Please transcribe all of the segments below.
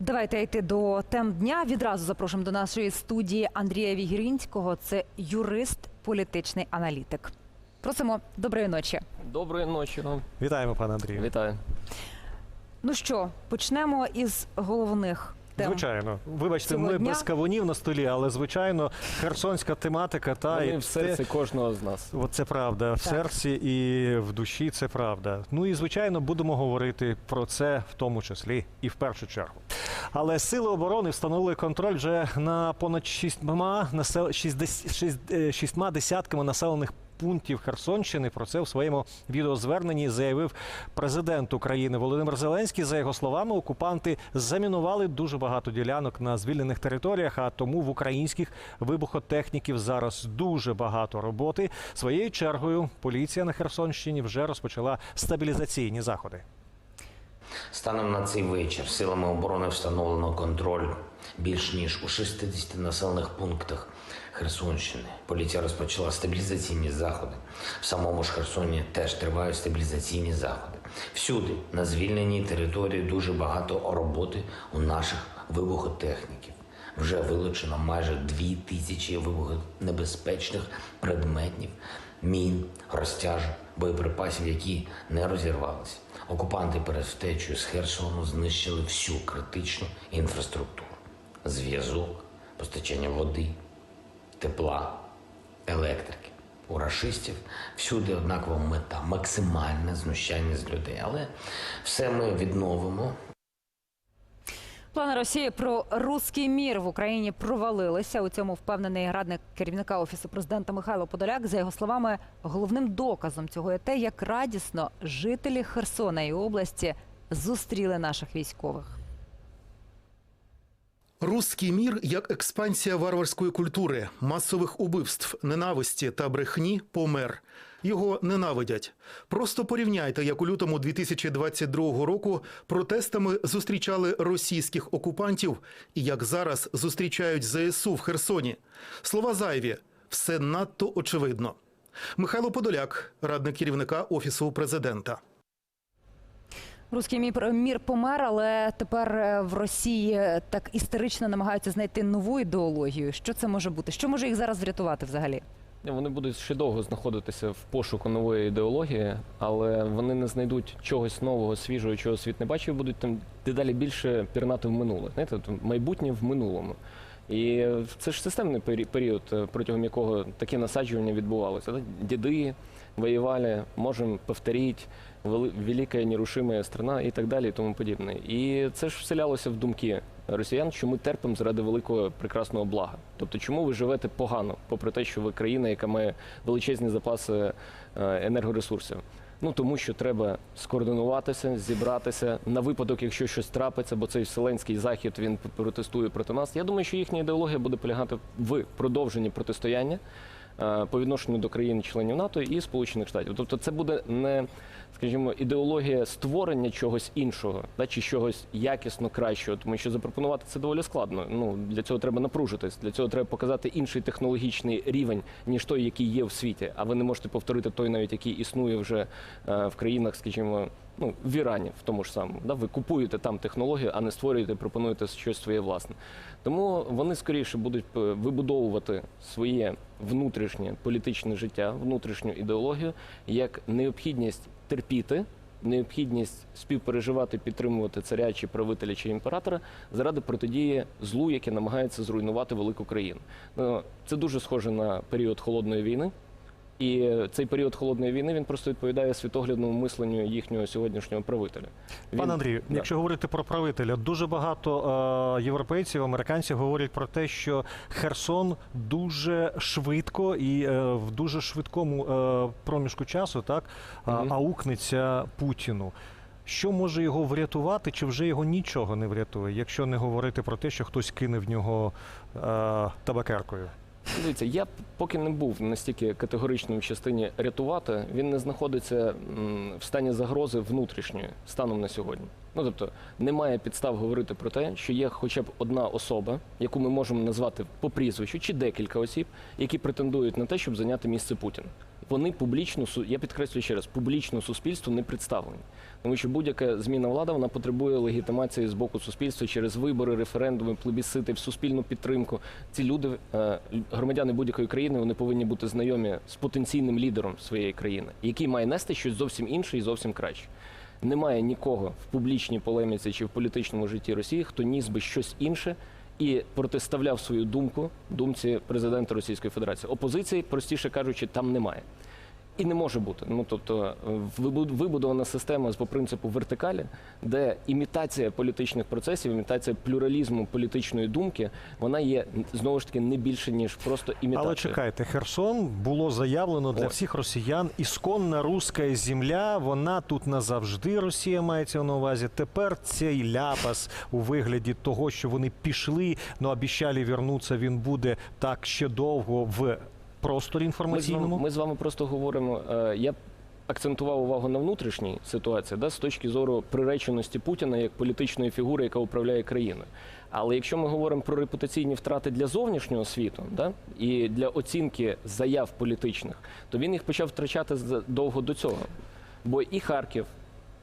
Давайте йти до тем дня. Відразу запрошуємо до нашої студії Андрія Вігірінського. Це юрист, політичний аналітик. Просимо доброї ночі. Доброї ночі вам. Вітаємо, пане Андрію. Вітаю. Ну що, почнемо із головних тем. Звичайно, вибачте, цього ми дня. без кавунів на столі, але звичайно, херсонська тематика та Вони і в серці те- кожного з нас. От це правда, в Так. серці і в душі це правда. Ну і звичайно, будемо говорити про це в тому числі і в першу чергу. Але сили оборони встановили контроль вже на понад шістьма насел... шістдес... шість- е, шістьма десятками населених пунктів Херсонщини. Про це в своєму відеозверненні заявив президент України Володимир Зеленський. За його словами, окупанти замінували дуже багато ділянок на звільнених територіях. А тому в українських вибухотехніків зараз дуже багато роботи. Своєю чергою поліція на Херсонщині вже розпочала стабілізаційні заходи. Станом на цей вечір силами оборони встановлено контроль більш ніж у 60 населених пунктах Херсонщини. Поліція розпочала стабілізаційні заходи. В самому ж Херсоні теж тривають стабілізаційні заходи. Всюди на звільненій території дуже багато роботи у наших вибухотехніків. Вже вилучено майже дві тисячі вибухонебезпечних предметів, мін, розтяжок, боєприпасів, які не розірвалися. Окупанти перед втечею з Херсону знищили всю критичну інфраструктуру: зв'язок, постачання води, тепла, електрики. У рашистів всюди однакова мета максимальне знущання з людей. Але все ми відновимо. Плани Росії про руський мір в Україні провалилися. У цьому впевнений радник керівника офісу президента Михайло Подоляк. За його словами, головним доказом цього є те, як радісно жителі Херсона і області зустріли наших військових. Руський мір як експансія варварської культури, масових убивств, ненависті та брехні помер. Його ненавидять. Просто порівняйте, як у лютому 2022 року протестами зустрічали російських окупантів і як зараз зустрічають ЗСУ в Херсоні. Слова зайві, все надто очевидно. Михайло Подоляк, радник керівника офісу президента. Руський мір, мір помер, але тепер е, в Росії так історично намагаються знайти нову ідеологію. Що це може бути? Що може їх зараз врятувати взагалі? Вони будуть ще довго знаходитися в пошуку нової ідеології, але вони не знайдуть чогось нового, свіжого, чого світ не бачив, будуть там дедалі більше пірнати в минуле. Знаєте, майбутнє в минулому. І це ж системний пері- період, е, протягом якого такі насаджування відбувалося. Діди воювали, можемо повторити, велика нерушима страна і так далі, і тому подібне. І це ж вселялося в думки росіян, що ми терпимо заради великого прекрасного блага. Тобто, чому ви живете погано, попри те, що ви країна, яка має величезні запаси е, енергоресурсів. Ну тому що треба скоординуватися, зібратися на випадок, якщо щось трапиться, бо цей вселенський захід він протестує проти нас. Я думаю, що їхня ідеологія буде полягати в продовженні протистояння по відношенню до країн-членів НАТО і Сполучених Штатів. Тобто, це буде не скажімо, ідеологія створення чогось іншого, да, чи чогось якісно кращого, тому що запропонувати це доволі складно. Ну для цього треба напружитись, для цього треба показати інший технологічний рівень, ніж той, який є в світі. А ви не можете повторити той, навіть який існує вже е, в країнах, скажімо. Ну, в Ірані в тому ж самому. Да? Ви купуєте там технологію, а не створюєте, пропонуєте щось своє власне. Тому вони скоріше будуть е, вибудовувати своє внутрішнє політичне життя, внутрішню ідеологію як необхідність терпіти, необхідність співпереживати, підтримувати царя чи правителя чи імператора заради протидії злу, яке намагається зруйнувати велику країну. Ну, це дуже схоже на період холодної війни. І цей період холодної війни він просто відповідає світоглядному мисленню їхнього сьогоднішнього правителя. Він- Пане Андрію, Да. якщо говорити про правителя, дуже багато е, європейців, американців говорять про те, що Херсон дуже швидко і е, в дуже швидкому е, проміжку часу так а- Мгм. аукнеться Путіну. Що може його врятувати, чи вже його нічого не врятує, якщо не говорити про те, що хтось кине в нього е, табакеркою? Дивіться, я поки не був настільки категоричним в частині рятувати, він не знаходиться в стані загрози внутрішньої станом на сьогодні. Ну тобто немає підстав говорити про те, що є хоча б одна особа, яку ми можемо назвати по прізвищу, чи декілька осіб, які претендують на те, щоб зайняти місце Путіна. Вони публічно я підкреслюю ще раз, публічно суспільству не представлені. Тому що будь-яка зміна влади вона потребує легітимації з боку суспільства через вибори, референдуми, плебісцити, в суспільну підтримку. Ці люди, е, громадяни будь-якої країни, вони повинні бути знайомі з потенційним лідером своєї країни, який має нести щось зовсім інше і зовсім краще. Немає нікого в публічній полеміці чи в політичному житті Росії, хто ніс би щось інше і протиставляв свою думку думці президента Російської Федерації. Опозиції, простіше кажучи, там немає. І не може бути. Ну тобто е, вибудована система по принципу вертикалі, де імітація політичних процесів, імітація плюралізму політичної думки, вона є знову ж таки не більше ніж просто імітація. Але чекайте, Херсон було заявлено для О. всіх росіян. Ісконна руська земля, вона тут назавжди. Росія мається на увазі. Тепер цей ляпас у вигляді того, що вони пішли, ну обіщали вернутися, він буде так ще довго в просторі Ми з, вами, ми з вами просто говоримо. е, Я акцентував увагу на внутрішній ситуації, да, з точки зору приреченості Путіна як політичної фігури, яка управляє країною. Але якщо ми говоримо про репутаційні втрати для зовнішнього світу, да, і для оцінки заяв політичних, то він їх почав втрачати задовго до цього. Бо і Харків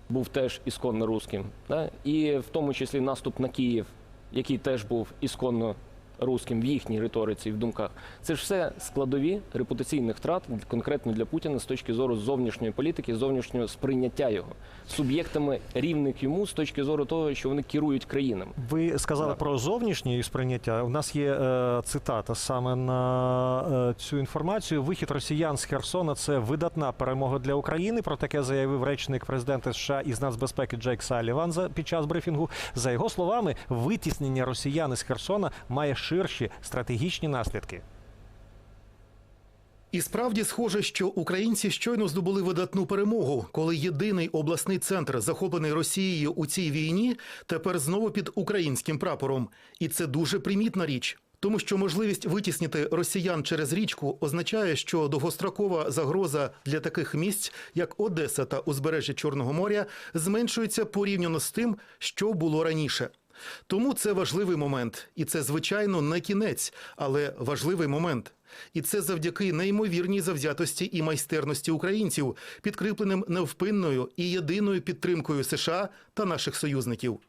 був теж ісконно руським, да, і в тому числі наступ на Київ, який теж був ісконно руським в їхній риториці і в думках. Це ж все складові репутаційних втрат конкретно для Путіна з точки зору зовнішньої політики, зовнішнього сприйняття його суб'єктами рівних йому з точки зору того, що вони керують країнами. Ви сказали Так. про зовнішнє сприйняття. У нас є е, цитата саме на е, цю інформацію. Вихід росіян з Херсона це видатна перемога для України. Про таке заявив речник президента США із нацбезпеки Джейк Саліван за під час брифінгу. За його словами, витіснення росіян із Херсона має ширші стратегічні наслідки. І справді схоже, що українці щойно здобули видатну перемогу, коли єдиний обласний центр, захоплений Росією у цій війні, тепер знову під українським прапором. І це дуже примітна річ. Тому що можливість витіснити росіян через річку означає, що довгострокова загроза для таких місць, як Одеса та узбережжя Чорного моря, зменшується порівняно з тим, що було раніше. Тому це важливий момент, і це звичайно не кінець, але важливий момент. І це завдяки неймовірній завзятості і майстерності українців, підкріпленим невпинною і єдиною підтримкою США та наших союзників.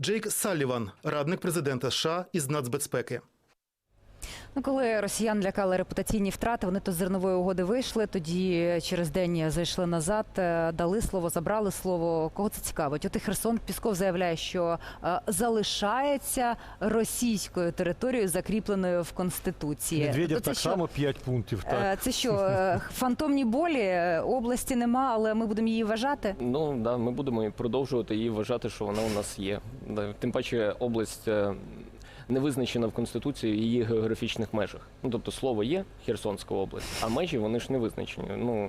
Джейк Салліван, радник президента США із нацбезпеки. Ну, коли росіян лякали репутаційні втрати, вони то з зернової угоди вийшли, тоді через день зайшли назад, е, дали слово, забрали слово. Кого це цікавить? От і Херсон Пісков заявляє, що е, залишається російською територією, закріпленою в конституції. Медведєв Тобто так що? само 5 пунктів. Так. Е, Це що, е, фантомні болі, області нема, але ми будемо її вважати? Ну да, ми будемо продовжувати її вважати, що вона у нас є. Тим паче область не визначена в конституції її географічних межах. Ну тобто слово є Херсонська область, а межі вони ж не визначені. Ну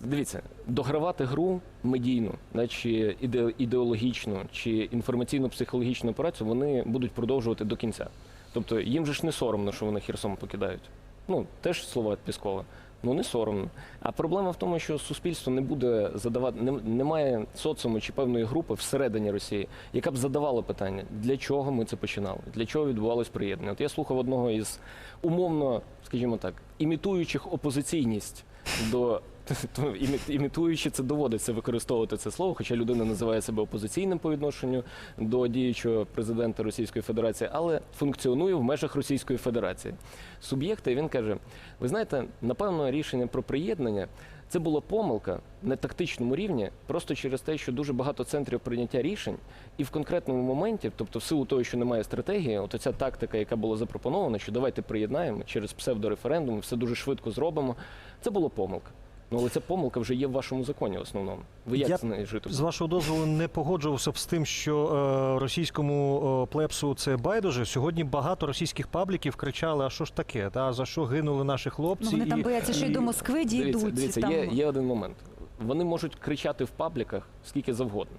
дивіться, догравати гру медійну, да, чи іде- ідеологічну, чи інформаційно-психологічну операцію вони будуть продовжувати до кінця. Тобто їм же ж не соромно, що вони Херсон покидають. Ну теж слова Піскова. Ну не соромно. А проблема в тому, що суспільство не буде задавати, не, немає соціуму чи певної групи всередині Росії, яка б задавала питання, для чого ми це починали, для чого відбувалось приєднання. От я слухав одного із умовно, скажімо так, імітуючих опозиційність до імітуючи це доводиться використовувати це слово, хоча людина називає себе опозиційним по відношенню до діючого президента Російської Федерації, але функціонує в межах Російської Федерації. Суб'єкти він каже: ви знаєте, напевно, рішення про приєднання це була помилка на тактичному рівні, просто через те, що дуже багато центрів прийняття рішень, і в конкретному моменті, тобто в силу того, що немає стратегії, от ця тактика, яка була запропонована, що давайте приєднаємо через псевдореферендум, все дуже швидко зробимо. Це була помилка. Ну, але ця помилка вже є в вашому законі В основному. Ви як Я з нею жити? З вашого дозволу не погоджувався б з тим, що е, російському е, плепсу це байдуже. Сьогодні багато російських пабліків кричали: а що ж таке? Та за що гинули наші Ну, хлопці? вони там бояться, що й до Москви дійдуть. Дивіться, дивіться там... є, є один момент. Вони можуть кричати в пабліках скільки завгодно.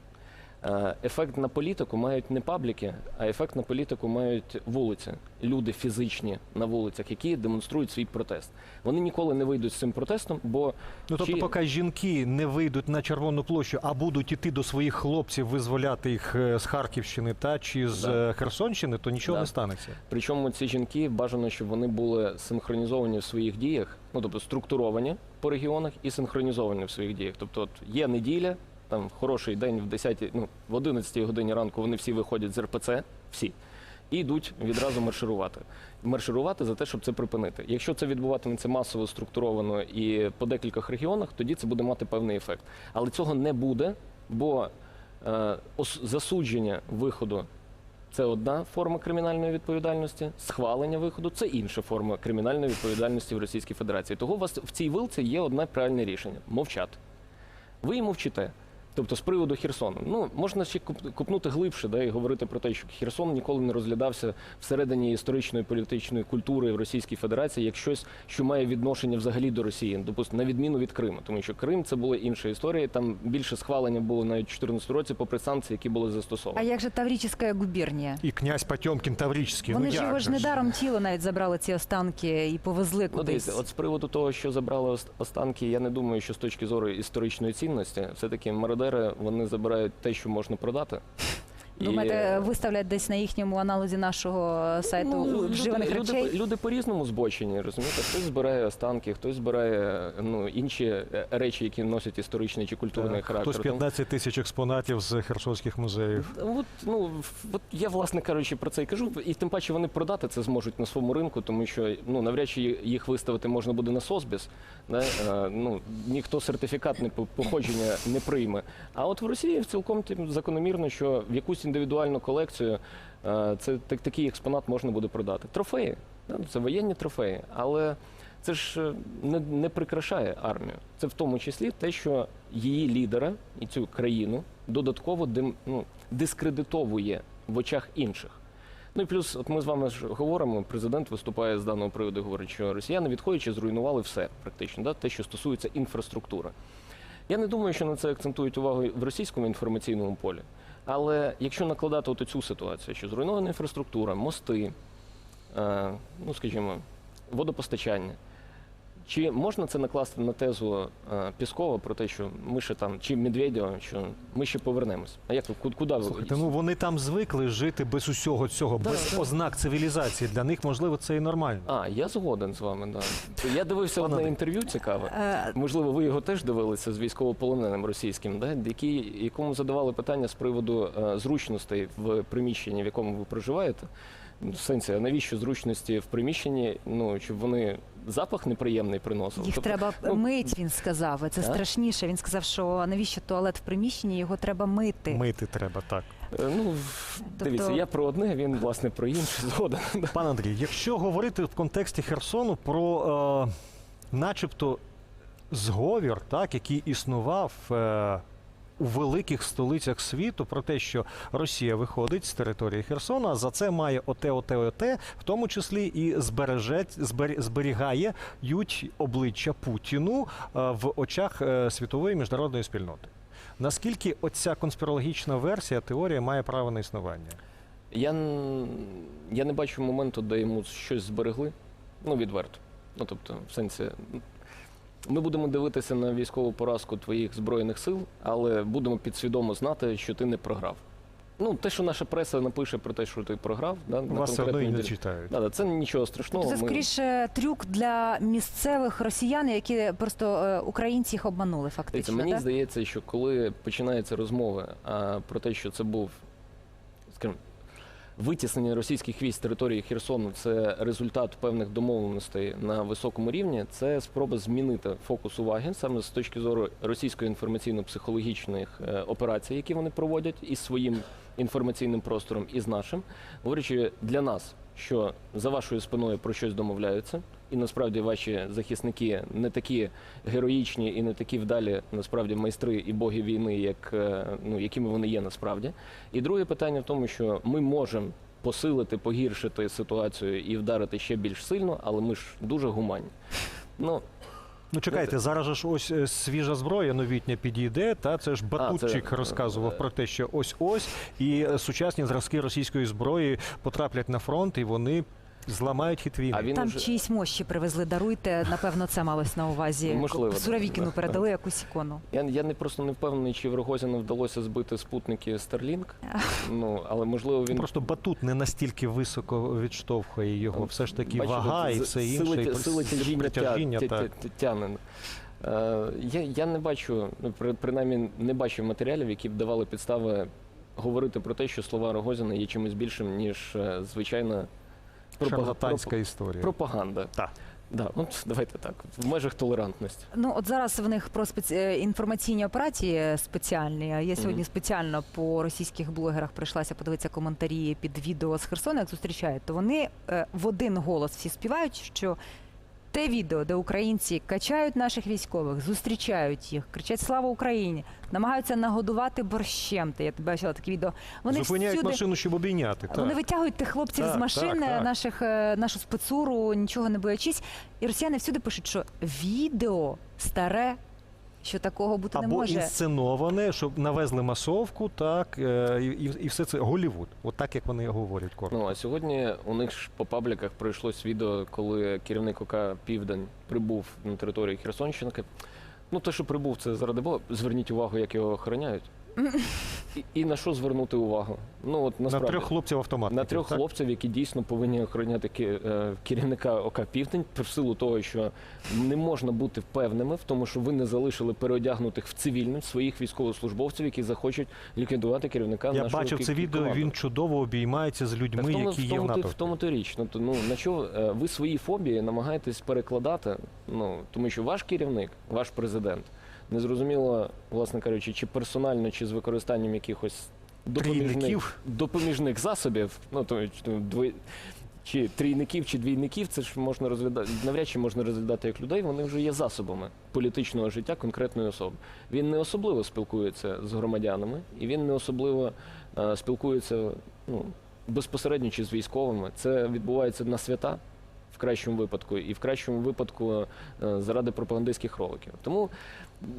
Е, Ефект на політику мають не пабліки, а ефект на політику мають вулиці, люди фізичні на вулицях, які демонструють свій протест. Вони ніколи не вийдуть з цим протестом, бо Ну тобто, чи- поки жінки не вийдуть на червону площу, а будуть іти до своїх хлопців, визволяти їх е, з Харківщини та чи з Да. е, Херсонщини, то нічого Да. не станеться. Причому ці жінки бажано, щоб вони були синхронізовані в своїх діях, ну тобто структуровані по регіонах і синхронізовані в своїх діях. Тобто, от є неділя, там хороший день в 10, ну в 11 годині ранку вони всі виходять з РПЦ, всі. І йдуть відразу марширувати. Марширувати за те, щоб це припинити. Якщо це відбуватиметься масово, структуровано і по декількох регіонах, тоді це буде мати певний ефект. Але цього не буде, бо е, засудження виходу це одна форма кримінальної відповідальності, схвалення виходу це інша форма кримінальної відповідальності в Російській Федерації. Того у вас в цій вилці є одне правильне рішення мовчати. Ви і мовчите. Тобто з приводу Херсону. Ну, можна ще купнути глибше, да, і говорити про те, що Херсон ніколи не розглядався всередині історичної політичної культури в Російській Федерації як щось, що має відношення взагалі до Росії, допустимо, на відміну від Криму. Тому що Крим це була інша історія. Там більше схвалення було навіть у 2014 році, попри санкції, які були застосовані. А як же Таврічська губернія? І князь Потьомкін Таврічський. Вони ну, ж його ж недаром тіло навіть забрали ці останки і повезли Ну, кудись. дивіться, от з приводу того, що забрали останки, я не думаю, що з точки зору історичної цінності, все-таки мародери вони забирають те, що можна продати. І- Думаєте, виставлять десь на їхньому аналозі нашого сайту Ну, вживаних люди, речей? Люди, люди по-різному збочені, розумієте? Хтось збирає останки, хтось збирає ну, інші е, речі, які носять історичний чи культурний Так, характер. Хтось 15 тисяч експонатів з херсонських музеїв. От, ну, от я, власне кажучи, про це і кажу. І тим паче вони продати це зможуть на своєму ринку, тому що ну, навряд чи їх виставити можна буде на Сосбіс. Да? Е, ну, ніхто сертифікатне по- походження не прийме. А от в Росії цілком тим закономірно, що в якусь індивідуальну колекцію е, це так, такий експонат можна буде продати. Трофеї, це воєнні трофеї. Але це ж е, не, не прикрашає армію. Це в тому числі те, що її лідера і цю країну додатково дим, ну, дискредитовує в очах інших. Ну і плюс, от ми з вами ж говоримо, президент виступає з даного приводу, говорить, що росіяни, відходячи, зруйнували все практично, да, те, що стосується інфраструктури. Я не думаю, що на це акцентують увагу в російському інформаційному полі. Але якщо накладати от цю ситуацію, що зруйнована інфраструктура, мости, е, ну скажімо, водопостачання. Чи можна це накласти на тезу е, Піскова про те, що ми ще там, чи Медведєва, що ми ще повернемось? А як ви ку- куди ви? Слухайте, ну вони там звикли жити без усього цього, Да, без да. ознак цивілізації. Для них, можливо, це і нормально. А, я згоден з вами. Да. Я дивився Пане одне інтерв'ю цікаве. Е, Можливо, ви його теж дивилися з військовополоненим російським, да? який, якому задавали питання з приводу е, зручностей в приміщенні, в якому ви проживаєте. В сенсі, а навіщо зручності в приміщенні? Ну, щоб вони запах неприємний приносили. Їх Тобто, треба ну, мить, він сказав. Це Так? страшніше. Він сказав, що навіщо туалет в приміщенні, його треба мити. Мити треба так. е, Ну, дивіться, Тобто- я про одне, він, власне, про інше згоден. Пан Андрій, якщо говорити в контексті Херсону про е, начебто зговір, так, який існував е, у великих столицях світу, про те, що Росія виходить з території Херсона, за це має оте, оте, оте, в тому числі і збереже, збер, зберігає ють обличчя Путіну е, в очах е, світової міжнародної спільноти. Наскільки оця конспірологічна версія, теорія має право на існування? Я, я не бачу моменту, де йому щось зберегли. Ну, відверто. Ну, тобто, в сенсі, ми будемо дивитися на військову поразку твоїх збройних сил, але будемо підсвідомо знати, що ти не програв. Ну, те, що наша преса напише про те, що ти програв, да, на Вас все одно і не читають. Да, да, це нічого страшного. Тобто це ми- скоріше трюк для місцевих росіян, які просто е, українці їх обманули фактично. мені так? здається, що коли починаються розмови а, про те, що це був, скажімо, витіснення російських військ з території Херсону, це результат певних домовленостей на високому рівні, це спроба змінити фокус уваги саме з точки зору російської інформаційно-психологічних е, операцій, які вони проводять із своїм інформаційним простором, і з нашим, говорячи для нас. Що за вашою спиною про щось домовляються, і насправді ваші захисники не такі героїчні і не такі вдалі насправді майстри і боги війни, як е, ну якими вони є насправді. І друге питання в тому, що ми можемо посилити, погіршити ситуацію і вдарити ще більш сильно, але ми ж дуже гуманні. Ну Ну чекайте, зараз же ж ось е, свіжа зброя новітня підійде. Та це ж Батутчик це, розказував про те, що ось ось і е, сучасні зразки російської зброї потраплять на фронт, і вони зламають хід війни. А він Там уже... чиїсь мощі привезли, даруйте. Напевно, це малось на увазі. Можливо, Суровікіну да. передали якусь ікону. Я, я не просто не впевнений, чи в Рогозіну вдалося збити спутники Starlink. Ну, але можливо він Просто батут не настільки високо відштовхує його. Все ж таки Бачите, вага і з- все інше. і тя- сила с- тяжіння, притяжіння, тя, тя, так. тя- тягне. Е, я, я не бачу, ну, при, принаймні не бачив матеріалів, які б давали підстави говорити про те, що слова Рогозіна є чимось більшим, ніж е, звичайна Шарлатанська історія. пропаганда. Так. Да, ну, давайте так, в межах толерантності. Ну от зараз в них про спеці... е, інформаційні операції спеціальні. Я сьогодні Мгм. спеціально по російських блогерах прийшлася подивитися коментарі під відео з Херсона, як зустрічають. То вони е, в один голос всі співають, що те відео, де українці качають наших військових, зустрічають їх, кричать Слава Україні, намагаються нагодувати борщем. Ти я тебе бачила таке відео. Вони Зупиняють всюди... машину, щоб обійняти. Так. Вони витягують тих хлопців Так, з машини, так, так. наших е, нашу спецуру, нічого не боячись. І росіяни всюди пишуть, що відео старе, що такого бути не Або може. інсценоване, щоб навезли масовку, так, е, і, і- і все це Голівуд. От так, як вони говорять коротко. Ну а сьогодні у них ж по пабліках пройшлось відео, коли керівник ОК Південь прибув на територію Херсонщини. Ну, те, що прибув, це заради Бога. Зверніть увагу, як його охороняють. І, і на що звернути увагу? Ну от На насправді трьох хлопців автомат. на трьох хлопців, які дійсно повинні охороняти ке- е, керівника ОК Південь, в силу того, що не можна бути впевненими в тому, що ви не залишили переодягнутих в цивільне своїх військовослужбовців, які захочуть ліквідувати керівника Я нашої бачив кі- це відео. Він чудово обіймається з людьми, тому, які в є в НАТО. в тому то річ. Ну, ну, на що е, ви свої фобії намагаєтесь перекладати? Ну, тому що ваш керівник, ваш президент, незрозуміло, власне кажучи, чи персонально, чи з використанням якихось допоміжних, Трійників. допоміжних засобів, ну, то, дви- чи трійників, чи двійників, це ж можна розглядати, навряд чи можна розглядати як людей, вони вже є засобами політичного життя конкретної особи. Він не особливо спілкується з громадянами, і він не особливо е, спілкується ну, безпосередньо чи з військовими. Це відбувається на свята в кращому випадку, і в кращому випадку е, заради пропагандистських роликів. Тому,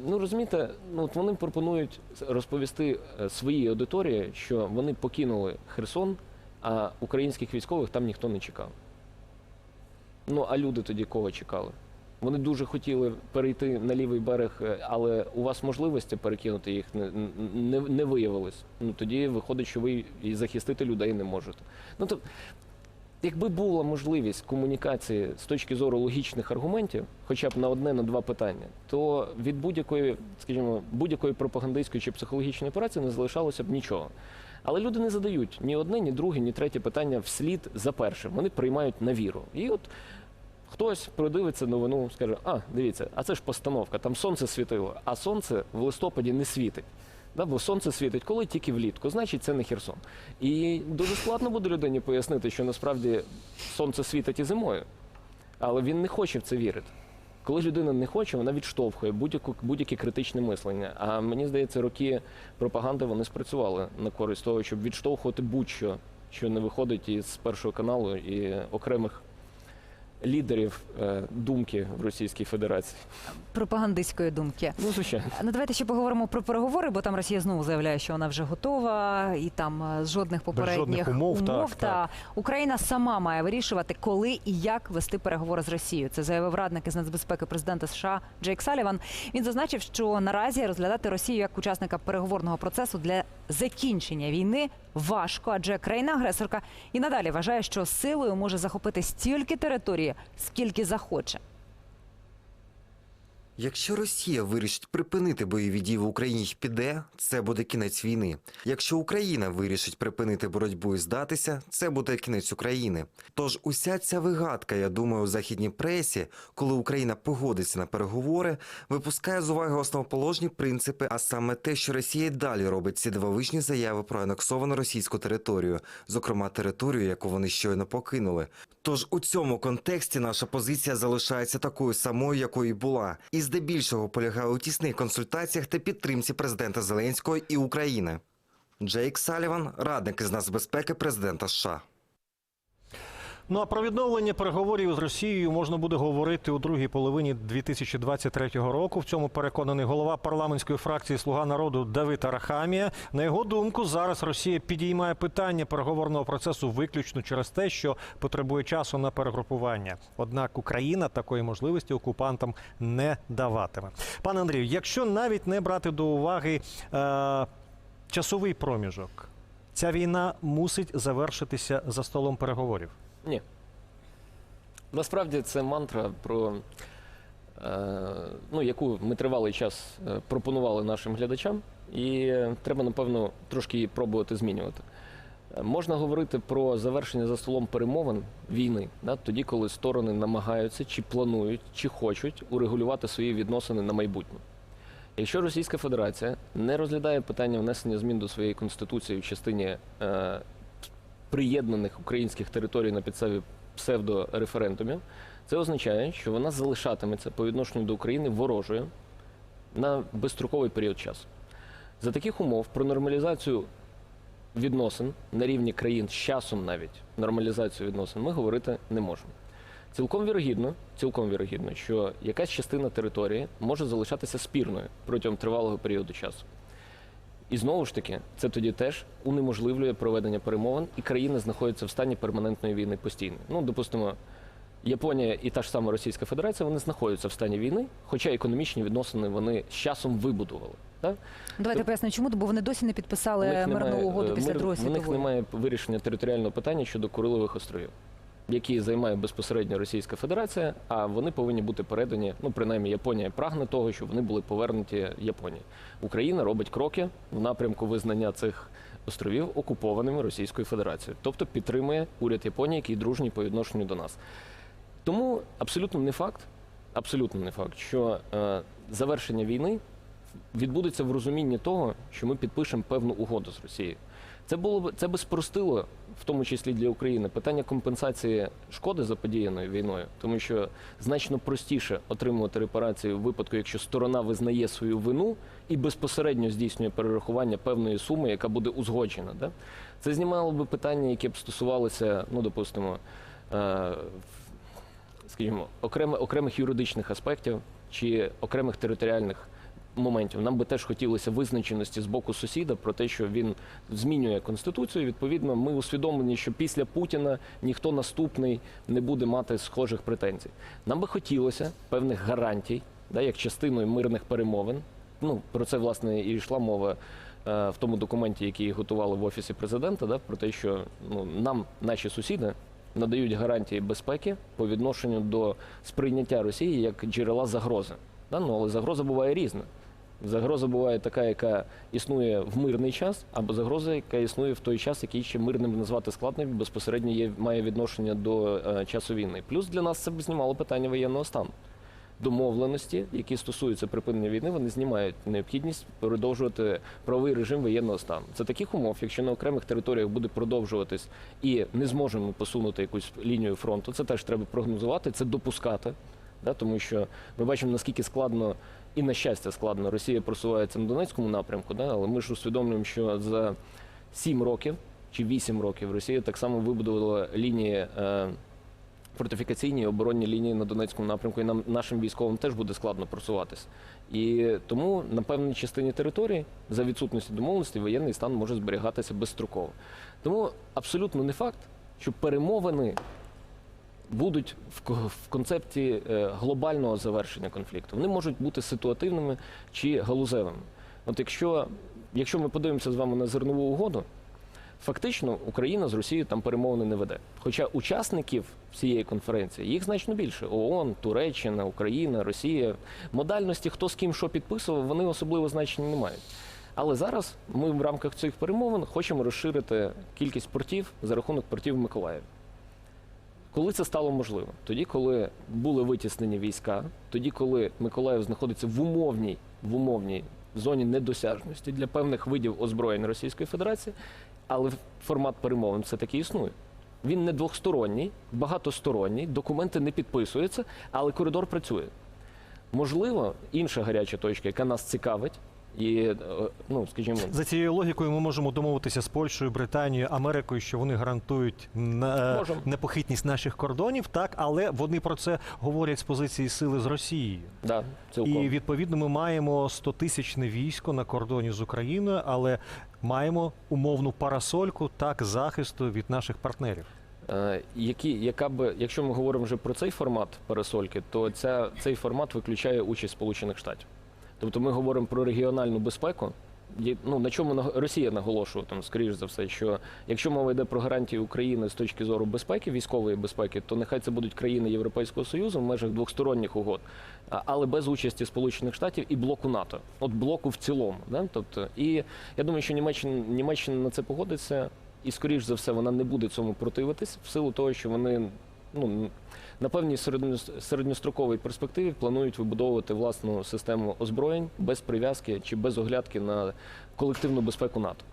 ну розумієте, ну от вони пропонують розповісти е, своїй аудиторії, що вони покинули Херсон, а українських військових там ніхто не чекав. Ну а люди тоді кого чекали? Вони дуже хотіли перейти на лівий берег, е, але у вас можливості перекинути їх не, не, не виявилось. Ну тоді виходить, що ви і захистити людей не можете. Ну то, якби була можливість комунікації з точки зору логічних аргументів, хоча б на одне, на два питання, то від будь-якої, скажімо, будь-якої пропагандистської чи психологічної операції не залишалося б нічого. Але люди не задають ні одне, ні друге, ні третє питання вслід за першим. Вони приймають на віру. І от хтось продивиться новину, скаже: а, дивіться, а це ж постановка, там сонце світило, а сонце в листопаді не світить. Да, бо сонце світить коли тільки влітку, значить це не Херсон. І дуже складно буде людині пояснити, що насправді сонце світить і зимою. Але він не хоче в це вірити. Коли людина не хоче, вона відштовхує будь-яке критичне мислення. А мені здається, роки пропаганди вони спрацювали на користь того, щоб відштовхувати будь-що, що не виходить із першого каналу і окремих лідерів е, думки в Російській Федерації. Пропагандистської думки. Ну, звичайно. Ну давайте ще поговоримо про переговори, бо там Росія знову заявляє, що вона вже готова, і там е, жодних попередніх умов, так, та так. Україна сама має вирішувати, коли і як вести переговори з Росією. Це заявив радник із нацбезпеки президента США Джейк Саліван. Він зазначив, що наразі розглядати Росію як учасника переговорного процесу для закінчення війни важко, адже країна-агресорка і надалі вважає, що силою може захопити стільки території, скільки захоче. Якщо Росія вирішить припинити бойові дії в Україні піде, це буде кінець війни. Якщо Україна вирішить припинити боротьбу і здатися, це буде кінець України. Тож уся ця вигадка, я думаю, у західній пресі, коли Україна погодиться на переговори, випускає з уваги основоположні принципи, а саме те, що Росія далі робить ці дивовижні заяви про анексовану російську територію, зокрема територію, яку вони щойно покинули. Тож у цьому контексті наша позиція залишається такою самою, якою була, і здебільшого полягає у тісних консультаціях та підтримці президента Зеленського і України. Джейк Саліван, радник із нацбезпеки президента США. Ну а про відновлення переговорів з Росією можна буде говорити у другій половині 2023 року. В цьому переконаний голова парламентської фракції Слуга народу Давид Арахамія. На його думку, зараз Росія підіймає питання переговорного процесу виключно через те, що потребує часу на перегрупування. Однак Україна такої можливості окупантам не даватиме. Пане Андрію, якщо навіть не брати до уваги е, часовий проміжок, ця війна мусить завершитися за столом переговорів. Ні. Насправді це мантра, про е, ну, яку ми тривалий час е, пропонували нашим глядачам, і треба, напевно, трошки її пробувати змінювати. Е, Можна говорити про завершення за столом перемовин війни, да, тоді, коли сторони намагаються, чи планують, чи хочуть урегулювати свої відносини на майбутнє. Якщо Російська Федерація не розглядає питання внесення змін до своєї конституції в частині е, приєднаних українських територій на підставі псевдореферендумів, це означає, що вона залишатиметься по відношенню до України ворожою на безстроковий період часу. За таких умов про нормалізацію відносин на рівні країн з часом навіть нормалізацію відносин ми говорити не можемо. Цілком вірогідно, цілком вірогідно, що якась частина території може залишатися спірною протягом тривалого періоду часу. І знову ж таки, це тоді теж унеможливлює проведення перемовин, і країни знаходяться в стані перманентної війни постійно. Ну, допустимо, Японія і та ж сама Російська Федерація вони знаходяться в стані війни, хоча економічні відносини вони з часом вибудували. Так? Давайте Тоб- поясню, чому, бо вони досі не підписали мирну угоду е, після мир- Другої У них немає вирішення територіального питання щодо Курилових островів, які займає безпосередньо Російська Федерація, а вони повинні бути передані. Ну, принаймні, Японія прагне того, щоб вони були повернуті Японії. Україна робить кроки в напрямку визнання цих островів окупованими Російською Федерацією, тобто підтримує уряд Японії, який дружній по відношенню до нас. Тому абсолютно не факт, абсолютно не факт, що е, завершення війни відбудеться в розумінні того, що ми підпишемо певну угоду з Росією. Це було б це би спростило, в тому числі для України, питання компенсації шкоди заподіяної війною, тому що значно простіше отримувати репарації в випадку, якщо сторона визнає свою вину і безпосередньо здійснює перерахування певної суми, яка буде узгоджена. Да? Це знімало би питання, які б стосувалися, ну допустимо, е, скажімо, окремо, окремих юридичних аспектів чи окремих територіальних моментів. Нам би теж хотілося визначеності з боку сусіда про те, що він змінює конституцію. Відповідно, ми усвідомлені, що після Путіна ніхто наступний не буде мати схожих претензій. Нам би хотілося певних гарантій, да, як частиною мирних перемовин. Ну про це власне і йшла мова е, в тому документі, який готували в офісі президента, да, про те, що ну нам наші сусіди надають гарантії безпеки по відношенню до сприйняття Росії як джерела загрози. Да? Ну, але загроза буває різна. Загроза буває така, яка існує в мирний час, або загроза, яка існує в той час, який ще мирним назвати складно, безпосередньо є, має відношення до е, часу війни. Плюс для нас це б знімало питання воєнного стану. Домовленості, які стосуються припинення війни, вони знімають необхідність продовжувати правовий режим воєнного стану. Це таких умов, якщо на окремих територіях буде продовжуватись і не зможемо посунути якусь лінію фронту, це теж треба прогнозувати, це допускати. Да, тому що ми бачимо, наскільки складно і на щастя складно Росія просувається на Донецькому напрямку, да, але ми ж усвідомлюємо, що за 7 років чи 8 років Росія так само вибудувала лінії. Е, Фортифікаційні оборонні лінії на Донецькому напрямку, і нам нашим військовим теж буде складно просуватися. І тому на певній частині території за відсутності домовленості воєнний стан може зберігатися безстроково. Тому абсолютно не факт, що перемовини будуть в ко- в концепті е, глобального завершення конфлікту. Вони можуть бути ситуативними чи галузевими. От якщо, якщо ми подивимося з вами на зернову угоду, фактично Україна з Росією там перемовини не веде. Хоча учасників цієї конференції їх значно більше: ООН, Туреччина, Україна, Росія. Модальності, хто з ким що підписував, вони особливо значення не мають. Але зараз ми в рамках цих перемовин хочемо розширити кількість портів за рахунок портів в Миколаєві. Коли це стало можливо? Тоді, коли були витіснені війська, тоді, коли Миколаїв знаходиться в умовній, в умовній зоні недосяжності для певних видів озброєнь Російської Федерації, але формат перемовин все таки існує. Він не двохсторонній, багатосторонній, документи не підписуються, але коридор працює. Можливо, інша гаряча точка, яка нас цікавить, І е, ну, скажімо, За цією логікою ми можемо домовитися з Польщею, Британією, Америкою, що вони гарантують на- непохитність наших кордонів, так, але вони про це говорять з позиції сили з Росією. да, цілком. І відповідно ми маємо 100-тисячне військо на кордоні з Україною, але маємо умовну парасольку так захисту від наших партнерів. Е, які, яка би, якщо ми говоримо вже про цей формат пересольки, то ця, цей формат виключає участь Сполучених Штатів. Тобто ми говоримо про регіональну безпеку. Ну, на чому Росія наголошує, там, скоріш за все, що якщо мова йде про гарантії України з точки зору безпеки, військової безпеки, то нехай це будуть країни Європейського Союзу в межах двосторонніх угод, але без участі Сполучених Штатів і блоку НАТО, от блоку в цілому. Да? Тобто, і я думаю, що Німеччина, Німеччина на це погодиться, і скоріш за все вона не буде цьому противитись, в силу того, що вони ну на певній середньо- середньостроковій перспективі планують вибудовувати власну систему озброєнь без прив'язки чи без оглядки на колективну безпеку НАТО.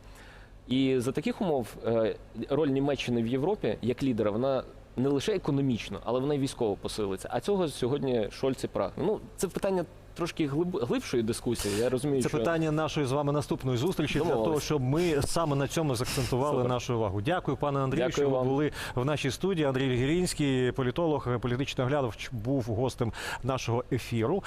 І за таких умов е, роль Німеччини в Європі як лідера, вона не лише економічно, але вона й військово посилиться. А цього сьогодні Шольці прагне. Ну, це питання трошки глиб, глибшої дискусії. Я розумію, Це що питання нашої з вами наступної зустрічі для того, щоб ми саме на цьому закцентували Супер. нашу увагу. Дякую, пане Андрію, Дякую що ви вам. були в нашій студії. Андрій Гірінський, політолог, політичний оглядач, був гостем нашого ефіру.